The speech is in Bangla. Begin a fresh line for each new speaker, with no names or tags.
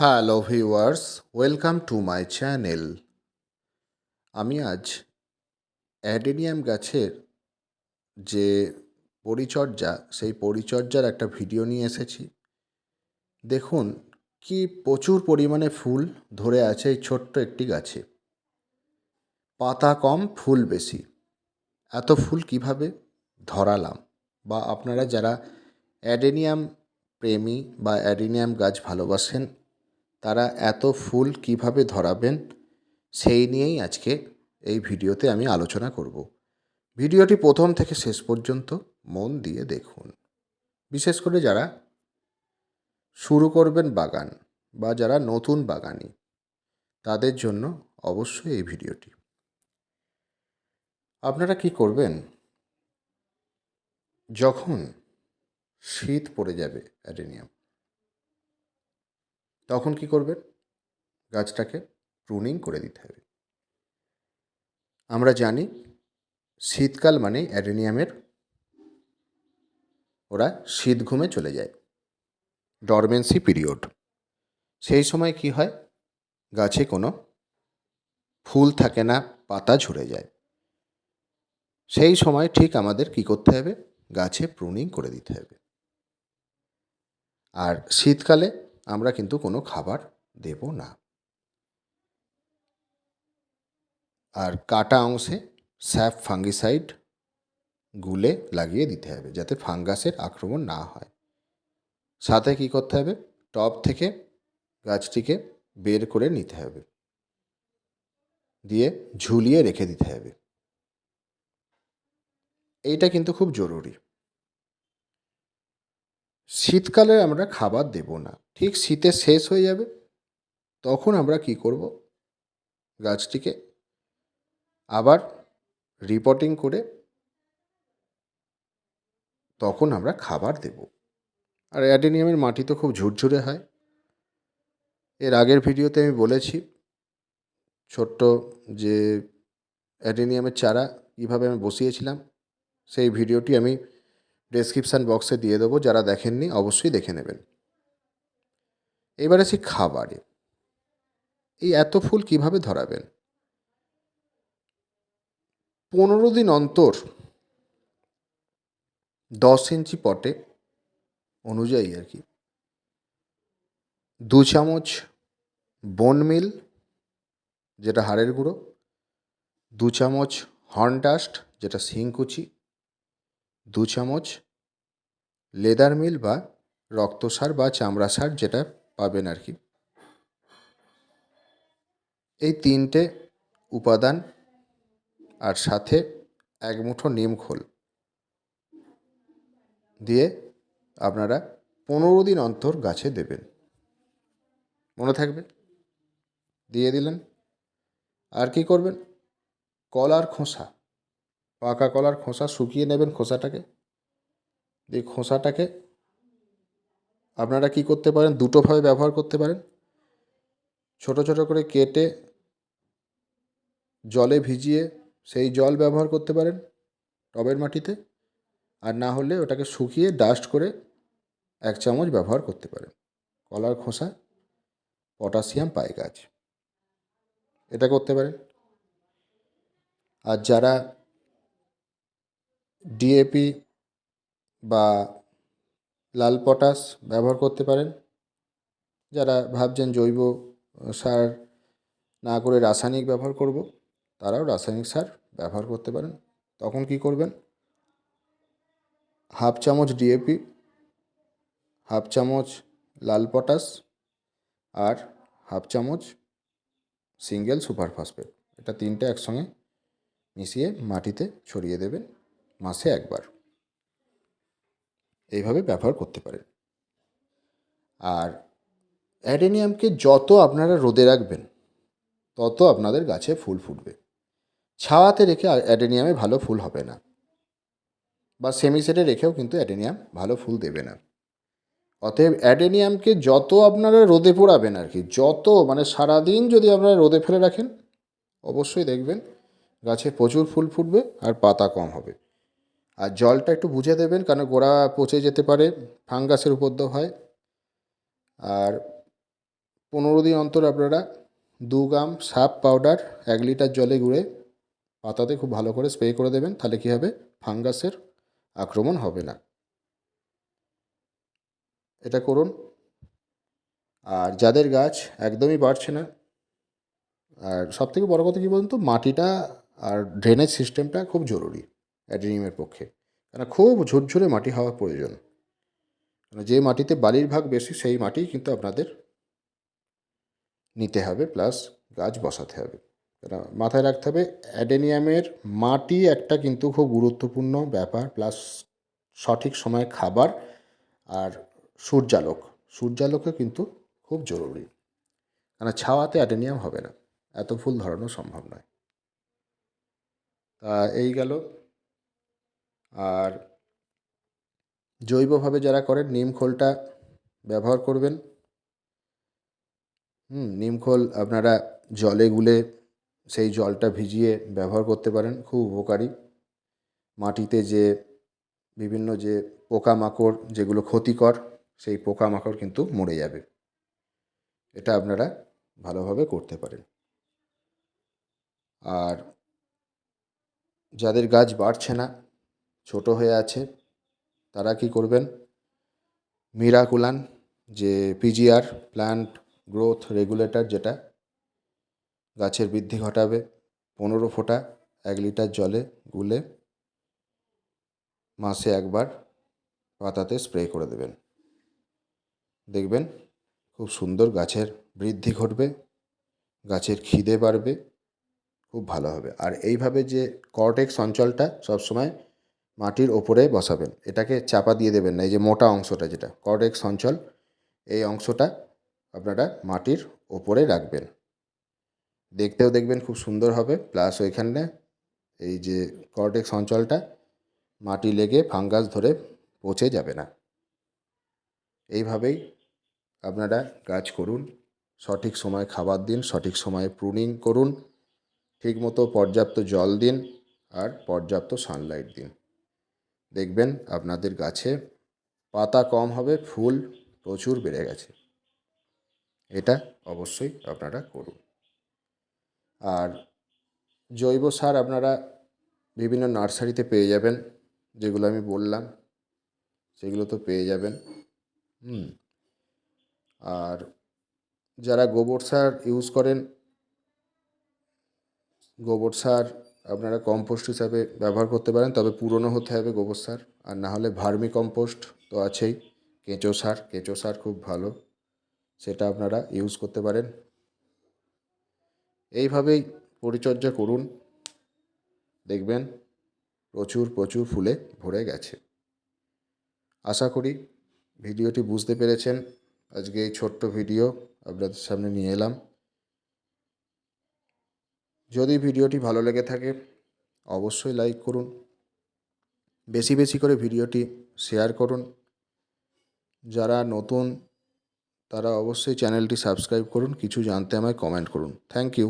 Hello viewers, welcome to my channel. আমি আজ অ্যাডেনিয়াম গাছের যে পরিচর্যা, সেই পরিচর্যার একটা ভিডিও নিয়ে এসেছি। দেখুন কি প্রচুর পরিমাণে ফুল ধরে আছে এই ছোট্ট একটি গাছে। পাতা কম, ফুল বেশি। এত ফুল কীভাবে ধরালাম? বা আপনারা যারা অ্যাডেনিয়াম প্রেমী বা অ্যাডেনিয়াম গাছ ভালোবাসেন তারা এত ফুল কীভাবে ধরাবেন, সেই নিয়েই আজকে এই ভিডিওতে আমি আলোচনা করব। ভিডিওটি প্রথম থেকে শেষ পর্যন্ত মন দিয়ে দেখুন। বিশেষ করে যারা শুরু করবেন বাগান বা যারা নতুন বাগানি, তাদের জন্য অবশ্যই এই ভিডিওটি। আপনারা কি করবেন? যখন শীত পড়ে যাবে অ্যাডেনিয়াম তখন কি করবেন গাছটাকে প্রুনিং করে দিতে হবে। আমরা জানি শীতকাল মানে অ্যাডেনিয়ামের ওরা শীত ঘুমে চলে যায়। ডরমেন্সি পিরিয়ড সেই সময় কি হয়? গাছে কোনো ফুল থাকে না, পাতা ঝরে যায়। সেই সময় ঠিক আমাদের কি করতে হবে? গাছে প্রুনিং করে দিতে হবে। আর শীতকালে আমরা কিন্তু কোনো খাবার দেব না। আর কাটা অংশে স্যাপ ফাঙ্গিসাইড গুলে লাগিয়ে দিতে হবে যাতে ফাঙ্গাসের আক্রমণ না হয়। সাথে কি করতে হবে? টব থেকে গাছটিকে বের করে নিতে হবে। দিয়ে ঝুলিয়ে রেখে দিতে হবে। এইটা কিন্তু খুব জরুরি। শীতকালে আমরা খাবার দেব না। ঠিক শীতে শেষ হয়ে যাবে, তখন আমরা কি করব? গাছটিকে আবার রিপোর্টিং করে তখন আমরা খাবার দেব। আর অ্যাডেনিয়ামের মাটি তো খুব ঝুরঝুরে হয়। এর আগের ভিডিওতে আমি বলেছি, ছোট্ট যে অ্যাডেনিয়ামের চারা কীভাবে আমি বসিয়েছিলাম, সেই ভিডিওটি আমি ডেসক্রিপশান বক্সে দিয়ে দেবো, যারা দেখেননি অবশ্যই দেখে নেবেন। এবার আসি খাবারে। এই এত ফুল কীভাবে ধরাবেন? পনেরো দিন অন্তর দশ ইঞ্চি পটে অনুযায়ী আর কি। দু চামচ বোন মিল যেটা হাড়ের গুঁড়ো, দু চামচ হর্ন ডাস্ট যেটা শিংকুচি দু চামচ লেদার মিল বা রক্তসার বা চামড়া সার যেটা পাবেন আর কি। এই তিনটে উপাদান আর সাথে এক মুঠো নিম খোল দিয়ে আপনারা পনেরো দিন অন্তর গাছে দেবেন। মনে থাকবে? দিয়ে দিলেন। আর কি করবেন? কলার খোসা। পাকা কলার খোসা শুকিয়ে নেবেন খোসাটাকে। দিয়ে খোসাটাকে আপনারা কি করতে পারেন, দুটোভাবে ব্যবহার করতে পারেন। ছোট ছোট করে কেটে জলে ভিজিয়ে সেই জল ব্যবহার করতে পারেন টবের মাটিতে। আর না হলে ওটাকে শুকিয়ে ডাস্ট করে এক চামচ ব্যবহার করতে পারেন। কলার খোসা, পটাশিয়াম পায় গাছ এটা করতে পারেন। আর যারা ডিএপি বা লাল পটাশ ব্যবহার করতে পারেন। যারা ভাবছেন জৈব সার না করে রাসায়নিক ব্যবহার করব, তারাও রাসায়নিক সার ব্যবহার করতে পারেন। তখন কি করবেন? হাফ চামচ ডিএপি হাফ চামচ লাল পটাশ আর হাফ চামচ সিঙ্গেল সুপার ফসফেট। এটা তিনটে একসঙ্গে মিশিয়ে মাটিতে ছড়িয়ে দেবেন। মাসে একবার। এইভাবে ব্যবহার করতে পারেন। আর অ্যাডেনিয়ামকে যত আপনারা রোদে রাখবেন, তত আপনাদের গাছে ফুল ফুটবে। ছাওয়াতে রেখে অ্যাডেনিয়ামে ভালো ফুল হবে না। বা সেমি সেটে রেখেও কিন্তু অ্যাডেনিয়াম ভালো ফুল দেবে না। অতএব অ্যাডেনিয়ামকে যত আপনারা রোদে পোড়াবেন আর কি, যত মানে সারাদিন যদি আপনারা রোদে ফেলে রাখেন, অবশ্যই দেখবেন গাছে প্রচুর ফুল ফুটবে আর পাতা কম হবে। আর জলটা একটু বুঝে দেবেন, কারণ গোড়া পচে যেতে পারে, ফাঙ্গাসের উপদ্রব হয়। আর পনেরো দিন অন্তর আপনারা দু গ্রাম সাপ পাউডার এক লিটার জলে গুঁড়ে পাতাতে খুব ভালো করে স্প্রে করে দেবেন, তাহলে কী হবে? ফাঙ্গাসের আক্রমণ হবে না। এটা করুন। আর যাদের গাছ একদমই বাড়ছে না, আর সবথেকে বড় কথা কী বলুন তো, মাটিটা আর ড্রেনেজ সিস্টেমটা খুব জরুরি। অ্যাডেনিয়ামের পক্ষে। কেন খুব ঝুরঝুরে মাটি হওয়া প্রয়োজন। কেন যে মাটিতে বালির ভাগ বেশি, সেই মাটি কিন্তু আপনাদের নিতে হবে, প্লাস গাছ বসাতে হবে। মাথায় রাখতে হবে, অ্যাডেনিয়ামের মাটি একটা কিন্তু খুব গুরুত্বপূর্ণ ব্যাপার, প্লাস সঠিক সময়ে খাবার আর সূর্যালোক। সূর্যালোকও কিন্তু খুব জরুরি। কেন ছাওয়াতে অ্যাডেনিয়াম হবে না। এত ফুল ধরানো সম্ভব নয়। তা এই গেল আর জৈবভাবে যারা করেন, নিম খোলটা ব্যবহার করবেন। হুম, নিম খোল আপনারা জলে গুলে সেই জলটা ভিজিয়ে ব্যবহার করতে পারেন, খুব উপকারী। মাটিতে যে বিভিন্ন যে পোকামাকড় যেগুলো ক্ষতিকর, সেই পোকামাকড় কিন্তু মরে যাবে। এটা আপনারা ভালোভাবে করতে পারেন। আর যাদের গাছ বাড়ছে না ছোট হয়ে আছে, তারা কি করবেন? মিরাকুলান যে পিজিআর প্ল্যান্ট গ্রোথ রেগুলেটর যেটা, গাছের বৃদ্ধি ঘটাবে, পনেরো ফোঁটা এক লিটার জলে গুলে মাসে একবার পাতাতে স্প্রে করে দেবেন। দেখবেন খুব সুন্দর গাছের বৃদ্ধি ঘটবে, গাছের খিদে বাড়বে, খুব ভালো হবে। আর এইভাবে যে কর্টেক্স অঞ্চলটা সবসময় মাটির ওপরে বসাবেন। এটাকে চাপা দিয়ে দেবেন না, এই যে মোটা অংশটা যেটা কর্টেক্স অঞ্চল, এই অংশটা আপনারা মাটির ওপরে রাখবেন। দেখতেও দেখবেন খুব সুন্দর হবে, প্লাস ওইখানে এই যে কর্টেক্স অঞ্চলটা মাটি লেগে ফাঙ্গাস ধরে পচে যাবে না। এইভাবেই আপনারা কাজ করুন, সঠিক সময় খাবার দিন, সঠিক সময়ে প্রুনিং করুন, ঠিকমতো পর্যাপ্ত জল দিন আর পর্যাপ্ত সানলাইট দিন। দেখবেন আপনাদের গাছে পাতা কম হবে, ফুল প্রচুর বেড়ে গেছে। এটা অবশ্যই আপনারা করুন। আর জৈব সার আপনারা বিভিন্ন নার্সারিতে পেয়ে যাবেন, যেগুলো আমি বললাম, সেগুলো তো পেয়ে যাবেন। হুম। আর যারা গোবর সার ইউজ করেন, গোবর সার আপনারা কম্পোস্ট হিসাবে ব্যবহার করতে পারেন, তবে পুরনো হতে হবে গোবর সার। আর না হলে ভার্মি কম্পোস্ট তো আছেই। কেঁচো সার কেঁচো সার খুব ভালো। সেটা আপনারা ইউজ করতে পারেন। এইভাবেই পরিচর্যা করুন। দেখবেন প্রচুর প্রচুর ফুলে ভরে গেছে। আশা করি ভিডিওটি বুঝতে পেরেছেন। আজকে এই ছোট্ট ভিডিও আপনাদের সামনে নিয়ে এলাম। যদি ভিডিওটি ভালো লেগে থাকে, অবশ্যই লাইক করুন। বেশি বেশি করে ভিডিওটি শেয়ার করুন। যারা নতুন, তারা অবশ্যই চ্যানেলটি সাবস্ক্রাইব করুন। কিছু জানতে আমায় কমেন্ট করুন। Thank you